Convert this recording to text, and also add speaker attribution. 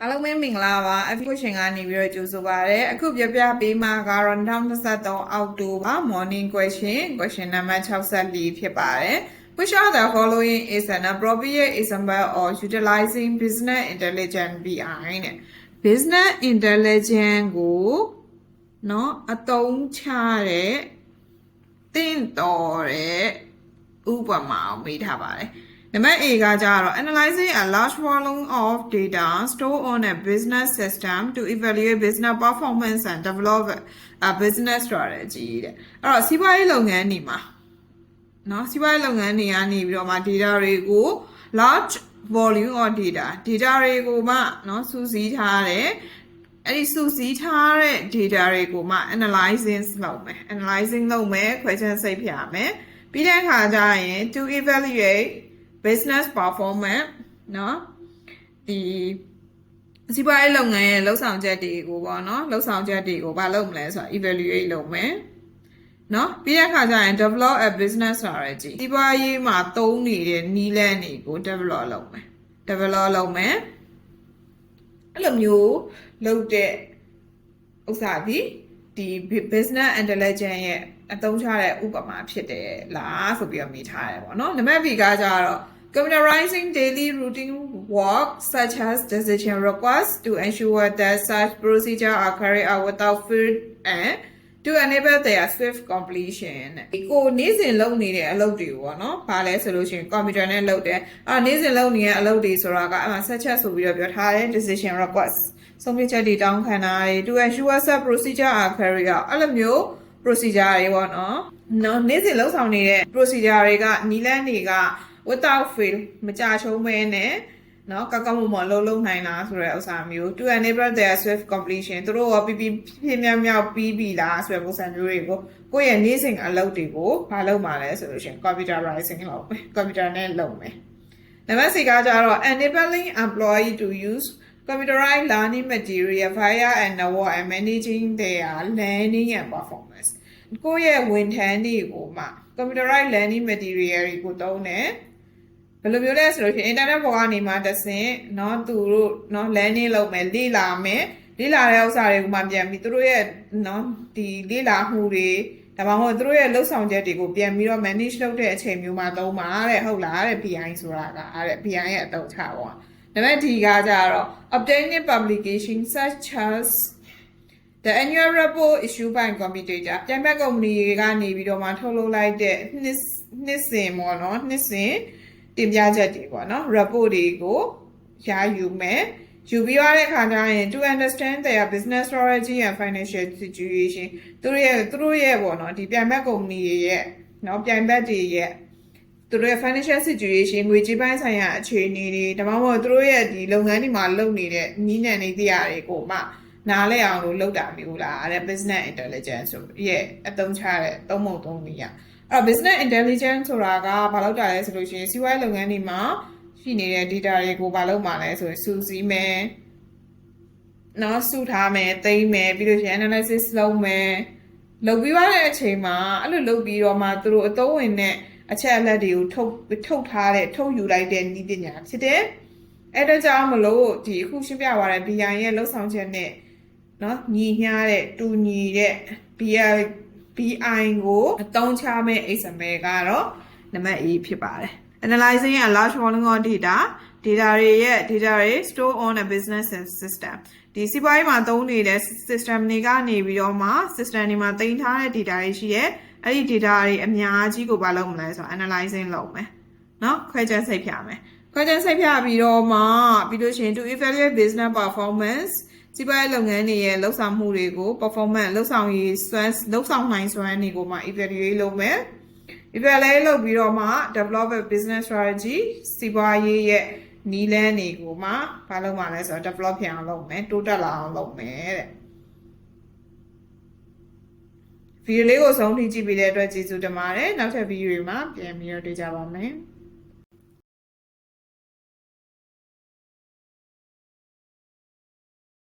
Speaker 1: အားလုံးပဲမင်္ဂလာပါ application ကနေပြီးတော့ကြိုဆိုပါရစေအခုပြပြပေးမှာကတော့2023အောက်တိုဘာ morning question question number 64ဖြစ်ပါတယ် Which of the following is an appropriate example of utilizing business intelligence BI နဲ့ business intelligence ကိုเนาะအသုံးချတဲ့တင့်တော်တဲ့ဥပမာကိုပေးထားပါတယ် နံပါတ် A ကကြတော့ analyzing a large volume of data stored on a business system to evaluate business performance and develop a business strategy တဲ့အဲ့တော့စီးပွားရေးလုပ်ငန်းတွေမှာเนาะစီးပွားရေးလုပ်ငန်းတွေကနေပြီးတော့မှ data တွေကို large volume of data data တွေကိုမှเนาะစုစည်းထားတဲ့အဲ့ဒီစုစည်းထားတဲ့ data တွေကိုမှ analyzing လုပ်မယ် analyzing လုပ်မယ် question စိတ်ဖြာမယ်ပြီးတဲ့အခါကျရင် to evaluate business performance เนาะဒီစီးပွားရေးလုပ်ငန်းရဲ့လှုပ်ဆောင်ချက်တွေကိုပေါ့နော်လှုပ်ဆောင်ချက်တွေကိုဘာလုပ်မလဲဆိုတော့ evaluate လုပ်မယ်နော်ပြီးတဲ့အခါကျရင် develop a business strategy စီးပွားရေးမှာသုံးနေတဲ့နည်းလမ်းတွေကို develop လုပ်မယ် develop လုပ်မယ်အဲ့လိုမျိုးလုပ်တဲ့ဥစ္စာဒီဒီ business intelligence ရဲ့ အသုံးချတဲ့ဥပမာဖြစ်တယ်လားဆိုပြီးတော့မိထားတယ်ပေါ့နော်နံပါတ် B ကကြတော့ computerizing daily routine work such as decision requests to ensure that such procedure are carried out without fear and to enable their swift completion ဒီကိုနေ့စဉ်လုပ်နေတဲ့အလုပ်တွေပေါ့နော်။ဘာလဲဆိုလို့ရှိရင် computer နဲ့လုပ်တယ်။အာနေ့စဉ်လုပ်နေတဲ့အလုပ်တွေဆိုတာကအမှဆက်ချက်ဆိုပြီးတော့ပြောထားတဲ့ decision request ဆုံးဖြတ်ချက်တွေတောင်းခံတာတွေ to ensure such procedure are carried out အဲ့လိုမျိုး procedure တွေပေါ့နော်။နော်နေ့စဉ်လုပ်ဆောင်နေတဲ့ procedure တွေကနီလန်းတွေက without fail မကြချုံးမဲနဲ့နော်ကောက်ကောက်မမလုံးလုံးနိုင်လားဆိုတဲ့ဥစ္စာမျိုး to enable their swift completion သူတို့ရောပြီးပြီးဖြစ်မြောက်မြောက်ပြီးပြီလားဆိုတဲ့ပုံစံမျိုးတွေကိုကိုယ့်ရဲ့နေ့စဉ်အလုပ်တွေကိုမလုပ်မှာလဲဆိုလို့ရှိရင် computerizing လုပ်မယ် computer နဲ့လုပ်မယ်နံပါတ်4ကကြတော့ enabling employee to use computerized learning material via and network and managing their learning and performance ကိုယ့်ရဲ့ဝန်ထမ်းတွေကိုမှ computerized learning material တွေကိုသုံးတယ်ဘယ်လိုမျိုးလဲဆိုလို့ရှိရင် internet ပေါ်ကနေမှတဆင့်เนาะသူတို့เนาะ learning လုပ်မယ်လေ့လာမယ်လေ့လာတဲ့ဥစ္စာတွေကိုမှပြန်ပြီးသူတို့ရဲ့เนาะဒီလေ့လာမှုတွေဒါမှမဟုတ်သူတို့ရဲ့လှုပ်ဆောင်ချက်တွေကိုပြန်ပြီးတော့ manage လုပ်တဲ့အချိန်မျိုးမှာသုံးပါတဲ့ဟုတ်လားတဲ့ BI ဆိုတာကအဲ့တဲ့ BI ရဲ့အသုံးချပေါ့ ဒါပေမဲ့ဒီကကြတော့ obtaining publication such as The annual report issued by Computator ပြန်မဲ့ကုမ္ပဏီတွေကနေပြီးတော့မှထုတ်လုပ်လိုက်တဲ့နှစ်နှစ်စဉ်ပေါ့နော်နှစ်စဉ်တင်ပြချက်တွေပေါ့နော် report တွေကိုရယူမယ်ယူပြီးရတဲ့ခါကျရင် to understand their business strategy and financial situation သူတို့ရဲ့သူတို့ရဲ့ပေါ့နော်ဒီပြန်မဲ့ကုမ္ပဏီတွေရဲ့နော်ပြန်ဘက်တွေရဲ့ သူတို့ရဲ့ financial situation ငွေကြေးပိုင်းဆိုင်ရာအခြေအနေတွေဒါမှမဟုတ်သူတို့ရဲ့ဒီလုပ်ငန်းတွေမှာလုပ်နေတဲ့နီးနံနေတရားတွေကိုမှနားလဲအောင်လို့လုပ်တာမျိုးလားတဲ့ business intelligence ဆိုရဲ့အသုံးချတဲ့သုံးပုံသုံးနည်းရအဲ့တော့ business intelligence ဆိုတာကဘာလို့တာလဲဆိုလို့ရှိရင်စီးပွားရေးလုပ်ငန်းတွေမှာရှိနေတဲ့ data တွေကိုဘာလုပ်မှာလဲဆိုရင်စူးစီးမယ်နော်စုထားမယ်သိမ်းမယ်ပြီးလို့ရှိရင် analysis လုပ်မယ်လုပ်ပြီးသွားတဲ့အချိန်မှာအဲ့လိုလုပ်ပြီးတော့မှသူတို့အသုံးဝင်တဲ့ အချက်အလက်တွေကိုထုတ်ထုတ်ထားတဲ့ထုတ်ယူလိုက်တဲ့နည်းပညာဖြစ်တယ်အဲ့ဒါကြောင့်မလို့ဒီအခုရှင်းပြသွားတဲ့ BI ရဲ့လှုပ်ဆောင်ချက်နဲ့နော်ညီမျှတဲ့တူညီတဲ့ BI BI ကိုအသုံးချမဲ့ XML ကတော့နံပါတ် A ဖြစ်ပါတယ် analyzing a large volume of data data တွေရဲ့ data တွေ store on a business system ဒီစီးပွားရေးမှာသုံးနေတဲ့ system တွေကနေပြီးတော့မှ system တွေမှာတင်ထားတဲ့ data တွေရှိရဲ့ အဲ့ဒီ data တွေအများကြီးကိုမလုပ်မလဲဆိုတော့ analyzing လုပ်မယ်နော်ခွဲခြမ်းစိတ်ဖြာမယ်ခွဲခြမ်းစိတ်ဖြာပြီးတော့မှပြီးလို့ရှိရင် to evaluate business performance စီးပွားရေးလုပ်ငန်းတွေရဲ့လှုပ်ဆောင်မှုတွေကို performance လှုပ်ဆောင်ရေးစွမ်းလှုပ်ဆောင်နိုင်စွမ်းတွေကိုမှ evaluate လုပ်မယ် evaluate လုပ်ပြီးတော့မှ develop a business strategy စီးပွားရေးရဲ့နီးလန်းတွေကိုမှဘာလုပ်မှလဲဆိုတော့ develop ပြန်အောင်လုပ်မယ်တိုးတက်လာအောင်လုပ်မယ်တဲ့ ဗီဒီယိုလေးကိုဆုံးထိကြည့်ပြီးတဲ့အတွက်ကျေးဇူးတင်ပါတယ်နောက်ထပ်ဗီဒီယိုတွေမှာပြန်ပြီးတော့တွေ့ကြပါမယ်